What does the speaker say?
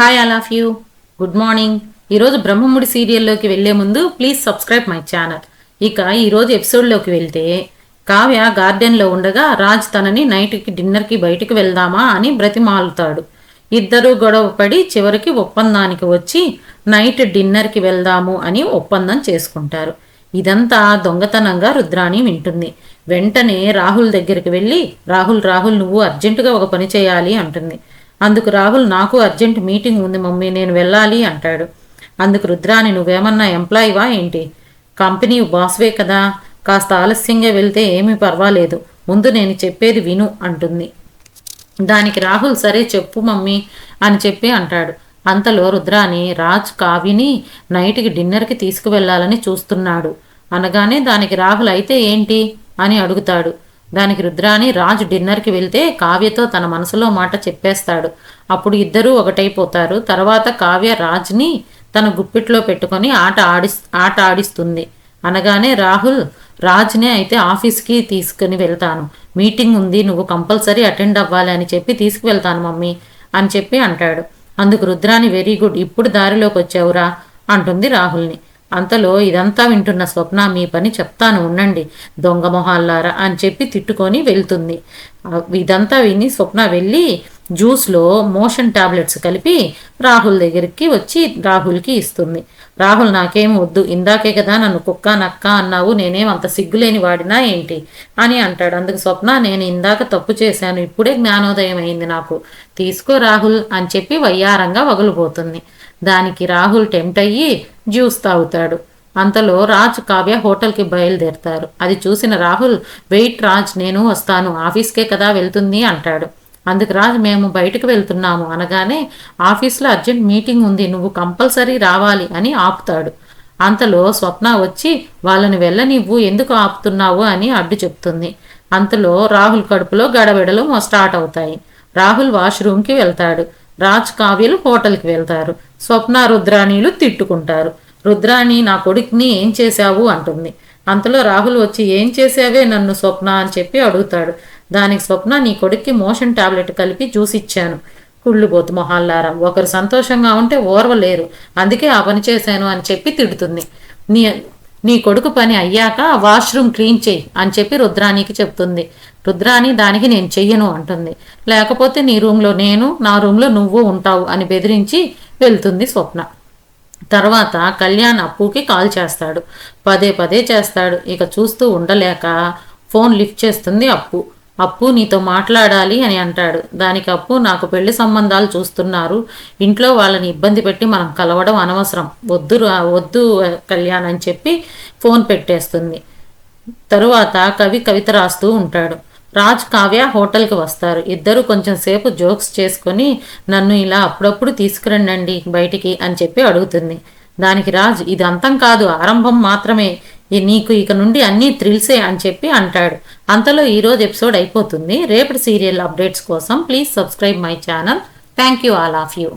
Hi all of you good morning ఈరోజు బ్రహ్మముడి సీరియల్లోకి వెళ్ళే ముందు ప్లీజ్ సబ్స్క్రైబ్ మై ఛానల్ ఇక ఈరోజు ఎపిసోడ్లోకి వెళ్తే కావ్య గార్డెన్లో ఉండగా రాజ్ తనని నైట్కి డిన్నర్కి బయటికి వెళ్దామా అని బ్రతిమాలుతాడు. ఇద్దరూ గొడవ పడి చివరికి ఒప్పందానికి వచ్చి నైట్ డిన్నర్కి వెళ్దాము అని ఒప్పందం చేసుకుంటారు. ఇదంతా దొంగతనంగా రుద్రాణి వింటుంది. వెంటనే రాహుల్ దగ్గరికి వెళ్ళి రాహుల్ రాహుల్ నువ్వు అర్జెంటుగా ఒక పని చేయాలి అంటుంది. అందుకు రాహుల్ నాకు అర్జెంట్ మీటింగ్ ఉంది మమ్మీ నేను వెళ్ళాలి అంటాడు. అందుకు రుద్రాని నువ్వేమన్నా ఎంప్లాయీవా ఏంటి? కంపెనీ బాస్వే కదా. కాస్త ఆలస్యంగా వెళ్తే ఏమీ పర్వాలేదు. ముందు నేను చెప్పేది విను అంటుంది. దానికి రాహుల్ సరే చెప్పు మమ్మీ అని చెప్పి అంటాడు. అంతలో రుద్రాని రాజ్ కావిని నైట్కి డిన్నర్కి తీసుకువెళ్ళాలని చూస్తున్నాడు. అనగానే దానికి రాహుల్ అయితే ఏంటి? అని అడుగుతాడు. దానికి రుద్రాని రాజు డిన్నర్కి వెళ్తే కావ్యతో తన మనసులో మాట చెప్పేస్తాడు. అప్పుడు ఇద్దరూ ఒకటైపోతారు. తర్వాత కావ్య రాజ్ని తన గుప్పిట్లో పెట్టుకొని ఆట ఆడి ఆట ఆడిస్తుంది. అనగానే రాహుల్ రాజ్నే అయితే ఆఫీస్కి తీసుకుని వెళ్తాను. మీటింగ్ ఉంది నువ్వు కంపల్సరీ అటెండ్ అవ్వాలి అని చెప్పి తీసుకువెళ్తాను మమ్మీ అని చెప్పి అంటాడు. అందుకు రుద్రాని వెరీ గుడ్ ఇప్పుడు దారిలోకి వచ్చావురా అంటుంది రాహుల్ని. అంతలో ఇదంతా వింటున్న స్వప్న మీ పని చెప్తాను ఉండండి దొంగ మొహాల్లారా అని చెప్పి తిట్టుకొని వెళ్తుంది. ఇదంతా విని స్వప్న వెళ్ళి జ్యూస్లో మోషన్ టాబ్లెట్స్ కలిపి రాహుల్ దగ్గరికి వచ్చి రాహుల్కి ఇస్తుంది. రాహుల్ నాకేం వద్దు ఇందాకే కదా నన్ను కుక్క నక్క అన్నావు నేనేం అంత సిగ్గులేని వాడినా ఏంటి? అని అంటాడు. అందుకు స్వప్న నేను ఇందాక తప్పు చేశాను ఇప్పుడే జ్ఞానోదయం అయింది నాకు. తీసుకో రాహుల్ అని చెప్పి వయ్యారంగా వగులుపోతుంది. దానికి రాహుల్ టెంప్ట్ అయ్యి జ్యూస్ తాగుతాడు. అంతలో రాజ్ కావ్య హోటల్కి బయలుదేరతారు. అది చూసిన రాహుల్ వెయిట్ రాజ్ నేను వస్తాను. ఆఫీస్కే కదా వెళ్తుంది అంటాడు. అందుకు రాజ్ మేము బయటకు వెళ్తున్నాము అనగానే ఆఫీస్లో అర్జెంట్ మీటింగ్ ఉంది. నువ్వు కంపల్సరీ రావాలి అని ఆపుతాడు. అంతలో స్వప్న వచ్చి వాళ్ళని వెళ్ళనివ్వు. ఎందుకు ఆపుతున్నావు అని అడ్డు చెప్తుంది. అంతలో రాహుల్ కడుపులో గడబిడలు స్టార్ట్ అవుతాయి. రాహుల్ వాష్రూమ్కి వెళ్తాడు. రాజ్ కావ్యలు హోటల్కి వెళ్తారు. స్వప్న రుద్రాణీలు తిట్టుకుంటారు. రుద్రాణి నా కొడుకుని ఏం చేశావు? అంటుంది. అంతలో రాహుల్ వచ్చి ఏం చేసావే నన్ను స్వప్న? అని చెప్పి అడుగుతాడు. దానికి స్వప్న నీ కొడుక్కి మోషన్ టాబ్లెట్ కలిపి జ్యూస్ ఇచ్చాను. కుళ్ళుబోతు మొహాల్లారా. ఒకరు సంతోషంగా ఉంటే ఓర్వలేరు. అందుకే ఆ పని చేశాను అని చెప్పి తిడుతుంది. నీ నీ కొడుకు పని అయ్యాక వాష్రూమ్ క్లీన్ చేయి అని చెప్పి రుద్రానికి చెప్తుంది. రుద్రాని దానికి నేను చెయ్యను అంటుంది. లేకపోతే నీ రూమ్లో నేను నా రూమ్లో నువ్వు ఉంటావు అని బెదిరించి వెళ్తుంది స్వప్న. తర్వాత కళ్యాణ్ అప్పుకి కాల్ చేస్తాడు. పదే పదే చేస్తాడు. ఇక చూస్తూ ఉండలేక ఫోన్ లిఫ్ట్ చేస్తుంది అప్పు. అప్పు నీతో మాట్లాడాలి అని అంటాడు. దానికి అప్పు నాకు పెళ్ళి సంబంధాలు చూస్తున్నారు. ఇంట్లో వాళ్ళని ఇబ్బంది పెట్టి మనం కలవడం అనవసరం. వద్దు వద్దు కళ్యాణ్ అని చెప్పి ఫోన్ పెట్టేస్తుంది. తరువాత కవి కవిత రాస్తూ ఉంటాడు. రాజ్ కావ్య హోటల్కి వస్తారు. ఇద్దరు కొంచెం సేపు జోక్స్ చేసుకొని నన్ను ఇలా అప్పుడప్పుడు తీసుకురండి బయటికి అని చెప్పి అడుగుతుంది. దానికి రాజ్ ఇది అంతం కాదు ఆరంభం మాత్రమే. నీకు ఇక నుండి అన్నీ థ్రిల్సే అని చెప్పి అంటాడు. అంతలో ఈరోజు ఎపిసోడ్ అయిపోతుంది. రేపటి సీరియల్ అప్డేట్స్ కోసం please subscribe my channel thank you all of you